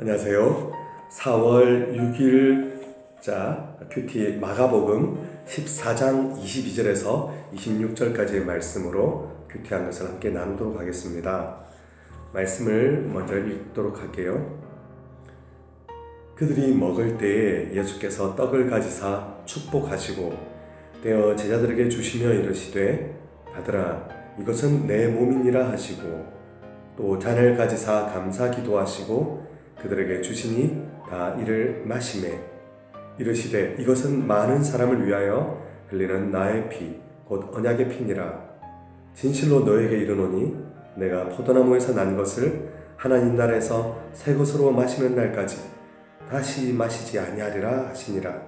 안녕하세요. 4월 6일 자 큐티 마가복음 14장 22절에서 26절까지의 말씀으로 큐티한 것을 함께 나누도록 하겠습니다. 말씀을 먼저 읽도록 할게요. 그들이 먹을 때에 예수께서 떡을 가지사 축복하시고 떼어 제자들에게 주시며 이르시되 받으라 이것은 내 몸이니라 하시고 또 잔을 가지사 감사 기도하시고 그들에게 주시니 다 이를 마시매 이르시되 이것은 많은 사람을 위하여 흘리는 나의 피 곧 언약의 피니라. 진실로 너에게 이르노니 내가 포도나무에서 난 것을 하나님 나라에서 새 것으로 마시는 날까지 다시 마시지 아니하리라 하시니라.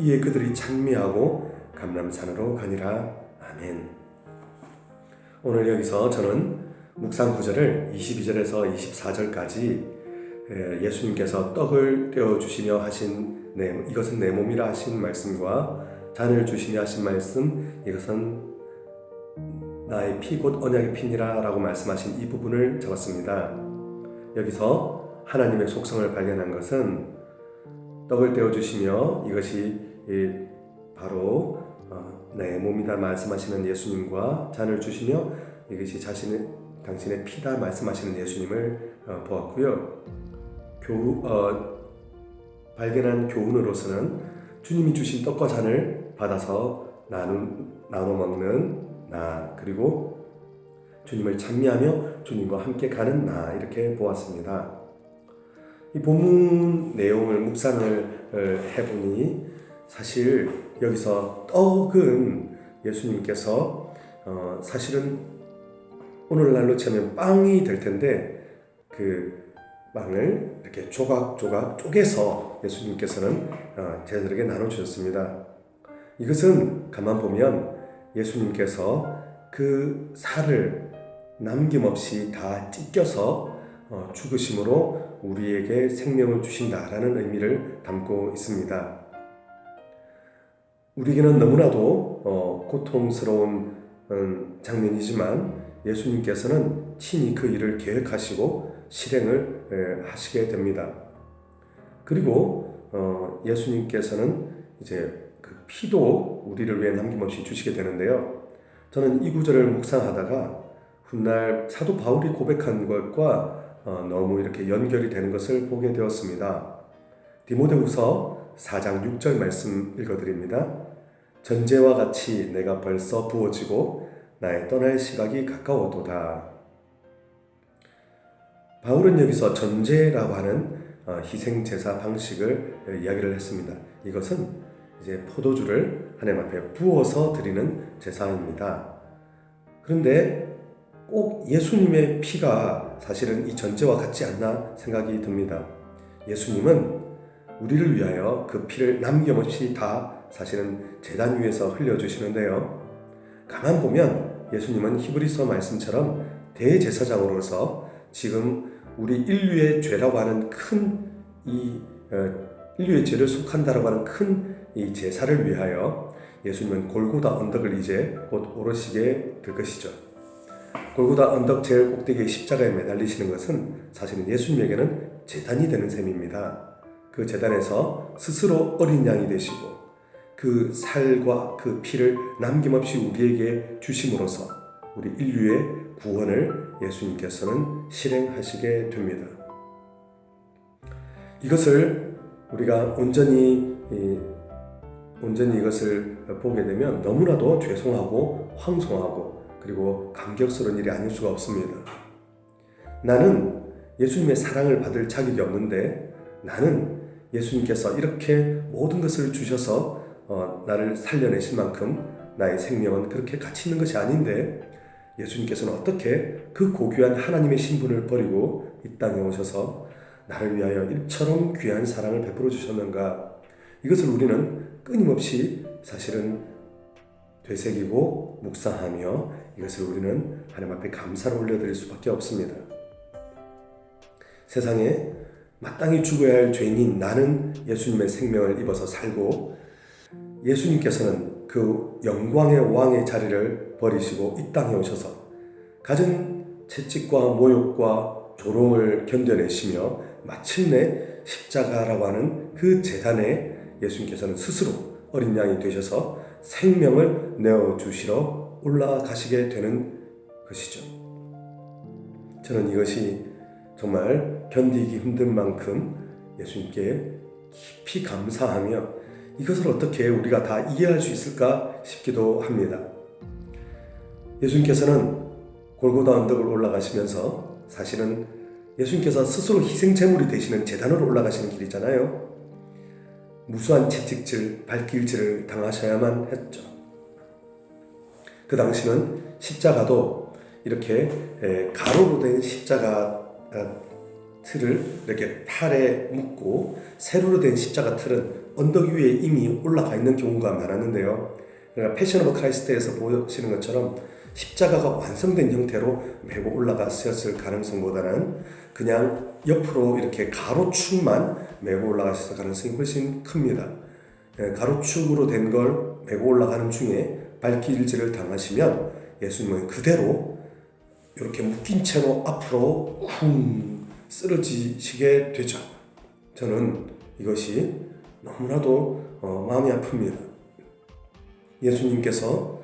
이에 그들이 찬미하고 감람산으로 가니라. 아멘. 오늘 여기서 저는 묵상 구절을 22절에서 24절까지 예수님께서 떡을 떼어 주시며 하신 내, 이것은 내 몸이라 하신 말씀과 잔을 주시며 하신 말씀 이것은 나의 피 곧 언약의 피니라 라고 말씀하신 이 부분을 적었습니다. 여기서 하나님의 속성을 발견한 것은 떡을 떼어 주시며 이것이 바로 어, 내 몸이다 말씀하시는 예수님과 잔을 주시며 이것이 자신의 당신의 피다 말씀하시는 예수님을 어, 보았고요. 교 어, 발견한 교훈으로서는 주님이 주신 떡과 잔을 받아서 나누, 나눠 먹는 나 그리고 주님을 찬미하며 주님과 함께 가는 나 이렇게 보았습니다. 이 본문 내용을 묵상을 해보니 사실 여기서 떡은 예수님께서 어, 사실은 오늘날로 치면 빵이 될 텐데 그 빵을 이렇게 조각조각 쪼개서 예수님께서는 어, 제자들에게 나눠주셨습니다. 이것은 가만 보면 예수님께서 그 살을 남김없이 다 찢겨서 어, 죽으심으로 우리에게 생명을 주신다라는 의미를 담고 있습니다. 우리에게는 너무나도 어, 고통스러운 음, 장면이지만 예수님께서는 친히 그 일을 계획하시고 실행을 하시게 됩니다. 그리고 어, 예수님께서는 이제 그 피도 우리를 위해 남김없이 주시게 되는데요. 저는 이 구절을 묵상하다가 훗날 사도 바울이 고백한 것과 어, 너무 이렇게 연결이 되는 것을 보게 되었습니다. 디모데후서 4장 6절 말씀 읽어드립니다. 전제와 같이 내가 벌써 부어지고 나의 떠날 시각이 가까워도다. 바울은 여기서 전제라고 하는 어, 희생 제사 방식을 이야기를 했습니다. 이것은 이제 포도주를 하나님 앞에 부어서 드리는 제사입니다. 그런데 꼭 예수님의 피가 사실은 이 전제와 같지 않나 생각이 듭니다. 예수님은 우리를 위하여 그 피를 남김없이 다 사실은 재단 위에서 흘려주시는데요. 가만 보면 예수님은 히브리서 말씀처럼 대제사장으로서 지금 우리 인류의 죄라고 하는 큰 이 인류의 죄를 속한다라고 하는 큰 이 제사를 위하여 예수님은 골고다 언덕을 이제 곧 오르시게 될 것이죠. 골고다 언덕 제일 꼭대기의 십자가에 매달리시는 것은 사실은 예수님에게는 재단이 되는 셈입니다. 그 재단에서 스스로 어린 양이 되시고 그 살과 그 피를 남김없이 우리에게 주심으로써 우리 인류의 구원을 예수님께서는 실행하시게 됩니다. 이것을 우리가 온전히 온전히 이것을 보게 되면 너무나도 죄송하고 황송하고 그리고 감격스러운 일이 아닐 수가 없습니다. 나는 예수님의 사랑을 받을 자격이 없는데 나는 예수님께서 이렇게 모든 것을 주셔서 어, 나를 살려내실 만큼 나의 생명은 그렇게 가치 있는 것이 아닌데 예수님께서는 어떻게 그 고귀한 하나님의 신분을 버리고 이 땅에 오셔서 나를 위하여 이처럼 귀한 사랑을 베풀어 주셨는가 이것을 우리는 끊임없이 사실은 되새기고 묵상하며 이것을 우리는 하나님 앞에 감사를 올려드릴 수밖에 없습니다. 세상에 마땅히 죽어야 할 죄인인 나는 예수님의 생명을 입어서 살고 예수님께서는 그 영광의 왕의 자리를 버리시고 이 땅에 오셔서 가진 채찍과 모욕과 조롱을 견뎌내시며 마침내 십자가라고 하는 그 재단에 예수님께서는 스스로 어린 양이 되셔서 생명을 내어 주시러 올라가시게 되는 것이죠. 저는 이것이 정말 견디기 힘든 만큼 예수님께 깊이 감사하며 이것을 어떻게 우리가 다 이해할 수 있을까 싶기도 합니다. 예수님께서는 골고다 언덕을 올라가시면서 사실은 예수님께서 스스로 희생 제물이 되시는 재단으로 올라가시는 길이잖아요. 무수한 채찍질, 발길질을 당하셔야만 했죠. 그 당시는 십자가도 이렇게 가로로 된 십자가 틀을 이렇게 팔에 묶고 세로로 된 십자가 틀은 언덕 위에 이미 올라가 있는 경우가 많았는데요. 그러니까 패션 오브 크라이스트에서 보시는 것처럼 십자가가 완성된 형태로 메고 올라갔었을 가능성보다는 그냥 옆으로 이렇게 가로축만 메고 올라가셨을 가능성이 훨씬 큽니다. 가로축으로 된 걸 메고 올라가는 중에 발길질을 당하시면 예수님은 그대로 이렇게 묶인 채로 앞으로 쿵 쓰러지시게 되죠. 저는 이것이 너무나도 어, 마음이 아픕니다. 예수님께서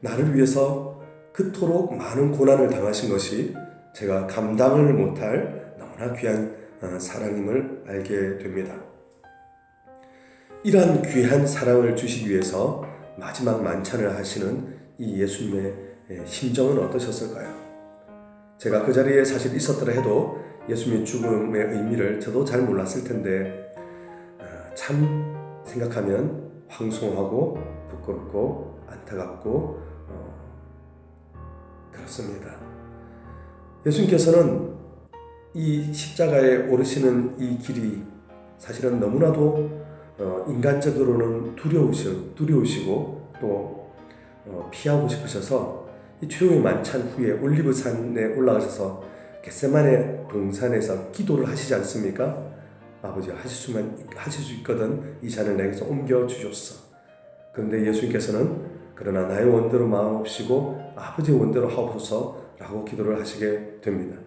나를 위해서 그토록 많은 고난을 당하신 것이 제가 감당을 못할 너무나 귀한 어, 사랑임을 알게 됩니다. 이러한 귀한 사랑을 주시기 위해서 마지막 만찬을 하시는 이 예수님의 심정은 어떠셨을까요? 제가 그 자리에 사실 있었더라 해도 예수님의 죽음의 의미를 저도 잘 몰랐을 텐데 어, 참 생각하면 황송하고 부끄럽고 안타깝고 어, 그렇습니다. 예수님께서는 이 십자가에 오르시는 이 길이 사실은 너무나도 어, 인간적으로는 두려우시, 두려우시고 또 어, 피하고 싶으셔서 이 최후의 만찬 후에 올리브산에 올라가셔서 겟세만의 동산에서 기도를 하시지 않습니까? 아버지 하실 수만 하실 수 있거든 이 잔을 내게서 옮겨 주옵소서. 그런데 예수님께서는 그러나 나의 원대로 마음 없이고 아버지의 원대로 하옵소서라고 기도를 하시게 됩니다.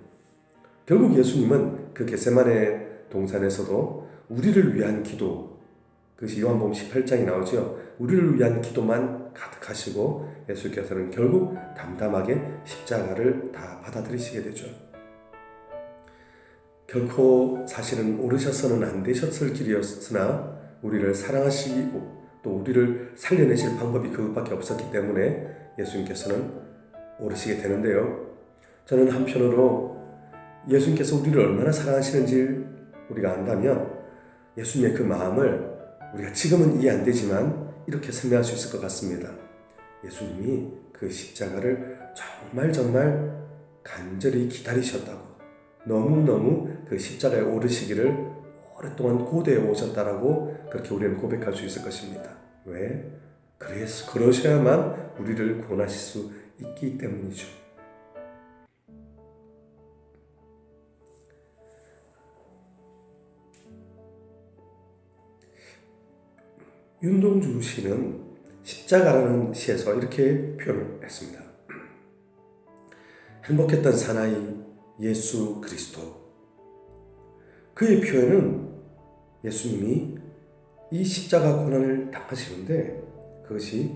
결국 예수님은 그 겟세만의 동산에서도 우리를 위한 기도 그것이 요한복음 18장에 나오죠. 우리를 위한 기도만 가득하시고 예수께서는 결국 담담하게 십자가를 다 받아들이시게 되죠. 결코 사실은 오르셔서는 안 되셨을 길이었으나 우리를 사랑하시고 또 우리를 살려내실 방법이 그것밖에 없었기 때문에 예수님께서는 오르시게 되는데요. 저는 한편으로 예수님께서 우리를 얼마나 사랑하시는지 우리가 안다면 예수님의 그 마음을 우리가 지금은 이해 안 되지만 이렇게 설명할 수 있을 것 같습니다. 예수님이 그 십자가를 정말 정말 간절히 기다리셨다고 너무너무 그 십자가에 오르시기를 오랫동안 고대해 오셨다라고 그렇게 우리는 고백할 수 있을 것입니다. 왜? 그래서 그러셔야만 우리를 구원하실 수 있기 때문이죠. 윤동주 씨는 십자가라는 시에서 이렇게 표현을 했습니다. 행복했던 사나이 예수 그리스도. 그의 표현은 예수님이 이 십자가 고난을 당하시는데 그것이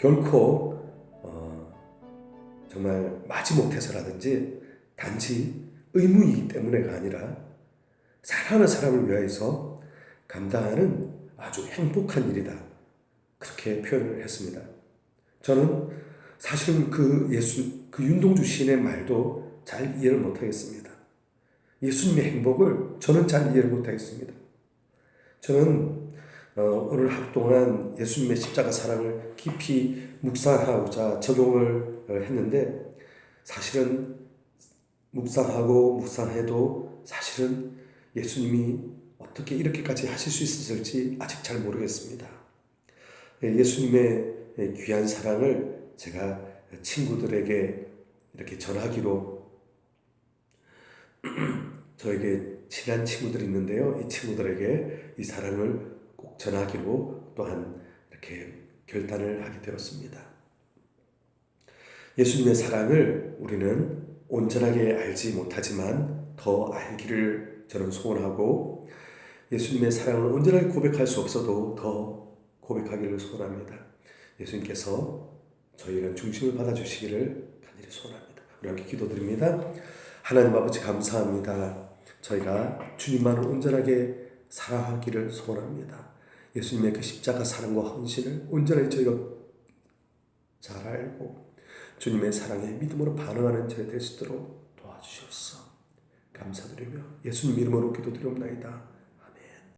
결코 어, 정말 마지못해서라든지 단지 의무이기 때문에가 아니라 사랑하는 사람을 위하여서 감당하는 아주 행복한 일이다. 그렇게 표현을 했습니다. 저는 사실 그 예수, 그 윤동주 시인의 말도 잘 이해를 못하겠습니다. 예수님의 행복을 저는 잘 이해를 못하겠습니다. 저는 어, 오늘 하루 동안 예수님의 십자가 사랑을 깊이 묵상하고자 적용을 어, 했는데 사실은 묵상하고 묵상해도 사실은 예수님이 어떻게 이렇게까지 하실 수 있었을지 아직 잘 모르겠습니다. 예, 예수님의 귀한 사랑을 제가 친구들에게 이렇게 전하기로 저에게 친한 친구들이 있는데요. 이 친구들에게 이 사랑을 꼭 전하기로 또한 이렇게 결단을 하게 되었습니다. 예수님의 사랑을 우리는 온전하게 알지 못하지만 더 알기를 저는 소원하고 예수님의 사랑을 온전하게 고백할 수 없어도 더 고백하기를 소원합니다. 예수님께서 저희를 중심을 받아주시기를 간절히 소원합니다. 우리 함께 기도드립니다. 하나님 아버지 감사합니다. 저희가 주님만을 온전하게 사랑하기를 소원합니다. 예수님의 그 십자가 사랑과 헌신을 온전하게 저희가 잘 알고 주님의 사랑에 믿음으로 반응하는 저희 될 수 있도록 도와주시옵소서. 감사드리며 예수님 이름으로 기도드리옵나이다.